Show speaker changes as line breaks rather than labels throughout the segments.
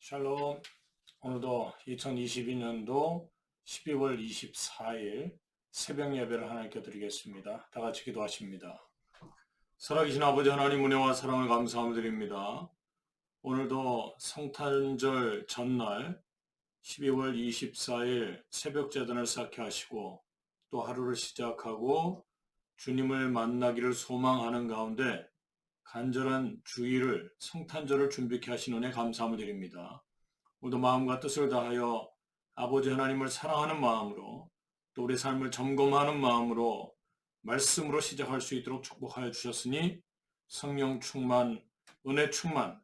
샬롬. 오늘도 2022년도 12월 24일 새벽 예배를 하나님께 드리겠습니다. 다 같이 기도하십니다. 살아계신 아버지 하나님 은혜와 사랑을 감사함 드립니다. 오늘도 성탄절 전날 12월 24일 새벽 재단을 쌓게 하시고 또 하루를 시작하고 주님을 만나기를 소망하는 가운데 간절한 주의를 성탄절을 준비케 하신 은혜 감사함을 드립니다. 오늘도 마음과 뜻을 다하여 아버지 하나님을 사랑하는 마음으로 또 우리 삶을 점검하는 마음으로 말씀으로 시작할 수 있도록 축복하여 주셨으니 성령 충만, 은혜 충만,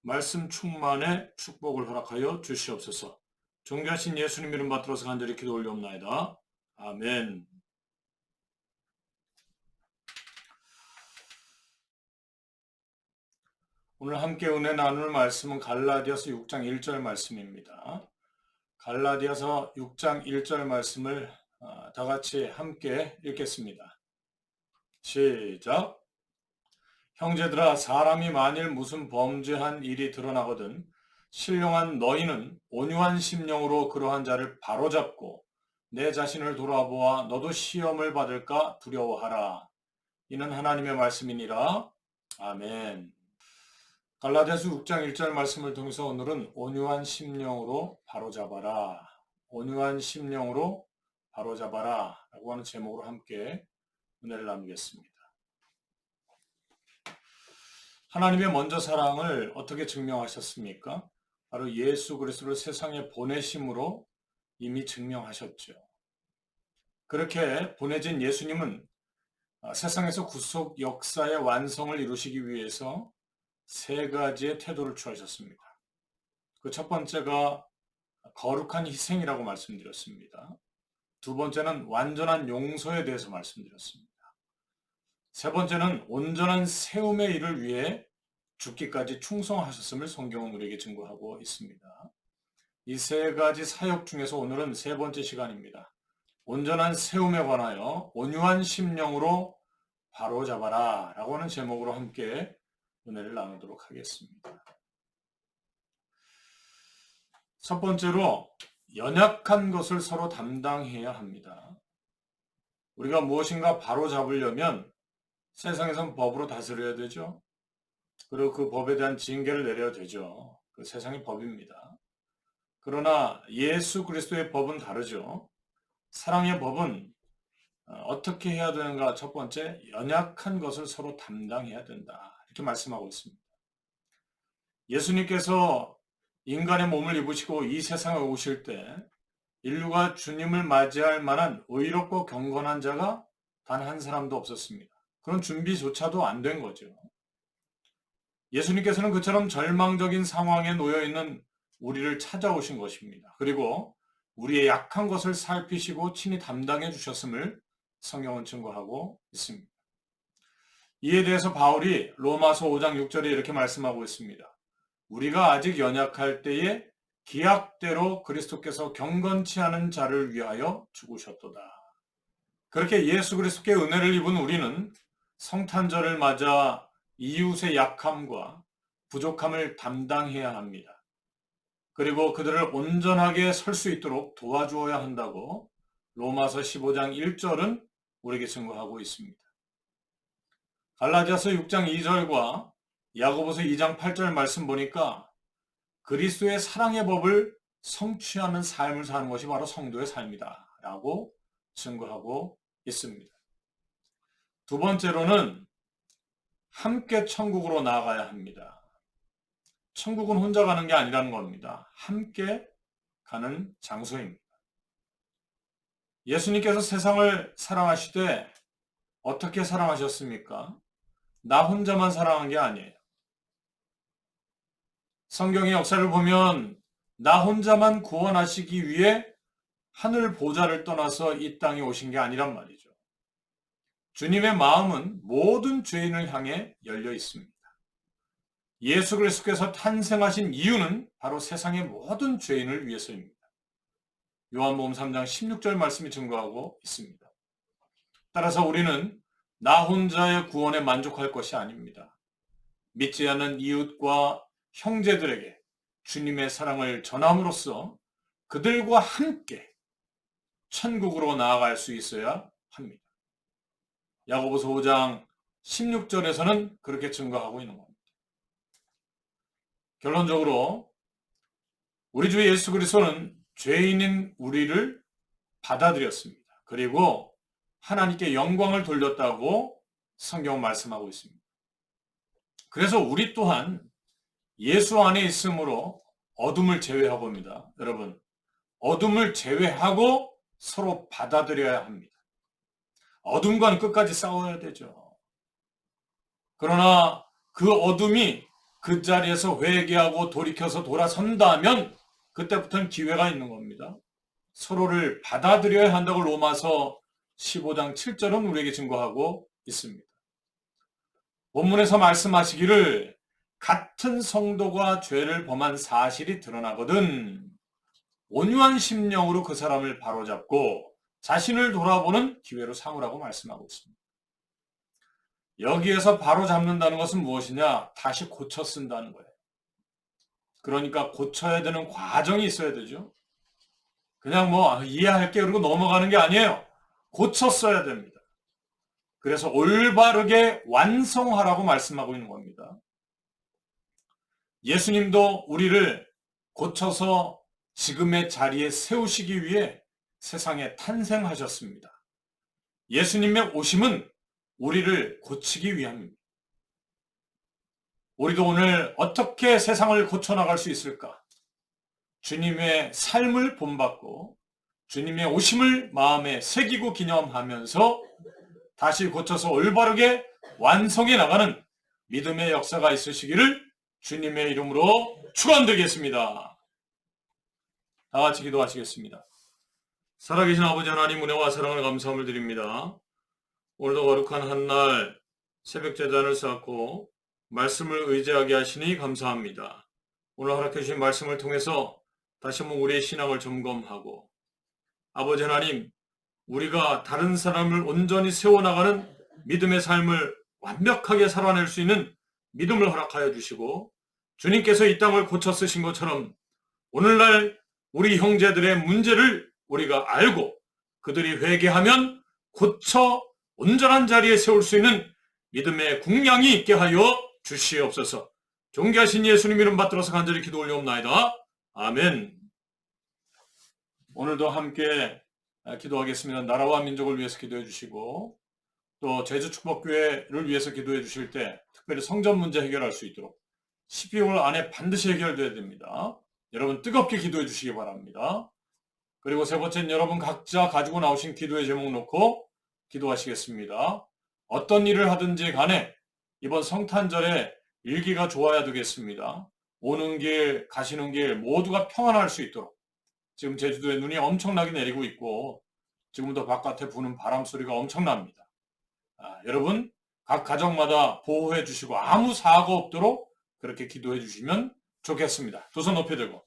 말씀 충만의 축복을 허락하여 주시옵소서. 존귀하신 예수님 이름 받들어서 간절히 기도 올려옵나이다. 아멘. 오늘 함께 은혜 나눌 말씀은 갈라디아서 6장 1절 말씀입니다. 갈라디아서 6장 1절 말씀을 아, 다 같이 함께 읽겠습니다. 시작. 형제들아 사람이 만일 무슨 범죄한 일이 드러나거든 신령한 너희는 온유한 심령으로 그러한 자를 바로잡고 내 자신을 돌아보아 너도 시험을 받을까 두려워하라. 이는 하나님의 말씀이니라. 아멘. 갈라디아서 6장 1절 말씀을 통해서 오늘은 온유한 심령으로 바로잡아라. 온유한 심령으로 바로잡아라. 라고 하는 제목으로 함께 은혜를 나누겠습니다. 하나님의 먼저 사랑을 어떻게 증명하셨습니까? 바로 예수 그리스도를 세상에 보내심으로 이미 증명하셨죠. 그렇게 보내진 예수님은 세상에서 구속 역사의 완성을 이루시기 위해서 세 가지의 태도를 취하셨습니다. 그 첫 번째가 거룩한 희생이라고 말씀드렸습니다. 두 번째는 완전한 용서에 대해서 말씀드렸습니다. 세 번째는 온전한 세움의 일을 위해 죽기까지 충성하셨음을 성경은 우리에게 증거하고 있습니다. 이 세 가지 사역 중에서 오늘은 세 번째 시간입니다. 온전한 세움에 관하여 온유한 심령으로 바로 잡아라 라고 하는 제목으로 함께 은혜를 나누도록 하겠습니다. 첫 번째로 연약한 것을 서로 담당해야 합니다. 우리가 무엇인가 바로 잡으려면 세상에선 법으로 다스려야 되죠. 그리고 그 법에 대한 징계를 내려야 되죠. 그 세상의 법입니다. 그러나 예수 그리스도의 법은 다르죠. 사랑의 법은 어떻게 해야 되는가? 첫 번째, 연약한 것을 서로 담당해야 된다. 이렇게 말씀하고 있습니다. 예수님께서 인간의 몸을 입으시고 이 세상에 오실 때 인류가 주님을 맞이할 만한 의롭고 경건한 자가 단 한 사람도 없었습니다. 그런 준비조차도 안 된 거죠. 예수님께서는 그처럼 절망적인 상황에 놓여 있는 우리를 찾아오신 것입니다. 그리고 우리의 약한 것을 살피시고 친히 담당해 주셨음을 성경은 증거하고 있습니다. 이에 대해서 바울이 로마서 5장 6절에 이렇게 말씀하고 있습니다. 우리가 아직 연약할 때에 기약대로 그리스도께서 경건치 않은 자를 위하여 죽으셨도다. 그렇게 예수 그리스도께 은혜를 입은 우리는 성탄절을 맞아 이웃의 약함과 부족함을 담당해야 합니다. 그리고 그들을 온전하게 설 수 있도록 도와주어야 한다고 로마서 15장 1절은 우리에게 증거하고 있습니다. 갈라디아서 6장 2절과 야고보서 2장 8절 말씀 보니까 그리스도의 사랑의 법을 성취하는 삶을 사는 것이 바로 성도의 삶이다. 라고 증거하고 있습니다. 두 번째로는 함께 천국으로 나아가야 합니다. 천국은 혼자 가는 게 아니라는 겁니다. 함께 가는 장소입니다. 예수님께서 세상을 사랑하시되 어떻게 사랑하셨습니까? 나 혼자만 사랑한 게 아니에요. 성경의 역사를 보면 나 혼자만 구원하시기 위해 하늘 보좌를 떠나서 이 땅에 오신 게 아니란 말이죠. 주님의 마음은 모든 죄인을 향해 열려 있습니다. 예수 그리스도께서 탄생하신 이유는 바로 세상의 모든 죄인을 위해서입니다. 요한복음 3장 16절 말씀이 증거하고 있습니다. 따라서 우리는 나 혼자의 구원에 만족할 것이 아닙니다. 믿지 않는 이웃과 형제들에게 주님의 사랑을 전함으로써 그들과 함께 천국으로 나아갈 수 있어야 합니다. 야고보서 5장 16절에서는 그렇게 증거하고 있는 겁니다. 결론적으로 우리 주 예수 그리스도는 죄인인 우리를 받아들였습니다. 그리고 하나님께 영광을 돌렸다고 성경은 말씀하고 있습니다. 그래서 우리 또한 예수 안에 있으므로 어둠을 제외하고 봅니다. 여러분, 어둠을 제외하고 서로 받아들여야 합니다. 어둠과는 끝까지 싸워야 되죠. 그러나 그 어둠이 그 자리에서 회개하고 돌이켜서 돌아선다면 그때부터는 기회가 있는 겁니다. 서로를 받아들여야 한다고 로마서 15장 7절은 우리에게 증거하고 있습니다. 본문에서 말씀하시기를 같은 성도가 죄를 범한 사실이 드러나거든 온유한 심령으로 그 사람을 바로잡고 자신을 돌아보는 기회로 삼으라고 말씀하고 있습니다. 여기에서 바로잡는다는 것은 무엇이냐? 다시 고쳐 쓴다는 거예요. 그러니까 고쳐야 되는 과정이 있어야 되죠. 그냥 뭐 아, 이해할게 그리고 넘어가는 게 아니에요. 고쳐 써야 됩니다. 그래서 올바르게 완성하라고 말씀하고 있는 겁니다. 예수님도 우리를 고쳐서 지금의 자리에 세우시기 위해 세상에 탄생하셨습니다. 예수님의 오심은 우리를 고치기 위함입니다. 우리도 오늘 어떻게 세상을 고쳐나갈 수 있을까? 주님의 삶을 본받고 주님의 오심을 마음에 새기고 기념하면서 다시 고쳐서 올바르게 완성해 나가는 믿음의 역사가 있으시기를 주님의 이름으로 축원드리겠습니다. 다 같이 기도하시겠습니다. 살아계신 아버지 하나님 은혜와 사랑을 감사함을 드립니다. 오늘도 거룩한 한 날 새벽 재단을 쌓고 말씀을 의지하게 하시니 감사합니다. 오늘 허락해 주신 말씀을 통해서 다시 한번 우리의 신앙을 점검하고 아버지 하나님 우리가 다른 사람을 온전히 세워나가는 믿음의 삶을 완벽하게 살아낼 수 있는 믿음을 허락하여 주시고 주님께서 이 땅을 고쳐 쓰신 것처럼 오늘날 우리 형제들의 문제를 우리가 알고 그들이 회개하면 고쳐 온전한 자리에 세울 수 있는 믿음의 궁량이 있게 하여 주시옵소서. 존귀하신 예수님 이름 받들어서 간절히 기도 올려옵나이다. 아멘. 오늘도 함께 기도하겠습니다. 나라와 민족을 위해서 기도해 주시고 또 제주축복교회를 위해서 기도해 주실 때 특별히 성전 문제 해결할 수 있도록 12월 안에 반드시 해결돼야 됩니다. 여러분 뜨겁게 기도해 주시기 바랍니다. 그리고 세 번째는 여러분 각자 가지고 나오신 기도의 제목 놓고 기도하시겠습니다. 어떤 일을 하든지 간에 이번 성탄절에 일기가 좋아야 되겠습니다. 오는 길, 가시는 길 모두가 평안할 수 있도록 지금 제주도에 눈이 엄청나게 내리고 있고 지금도 바깥에 부는 바람 소리가 엄청납니다. 아, 여러분 각 가정마다 보호해 주시고 아무 사고 없도록 그렇게 기도해 주시면 좋겠습니다. 두 손 높이 들고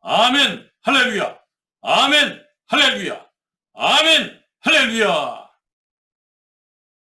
아멘 할렐루야 아멘 할렐루야 아멘 할렐루야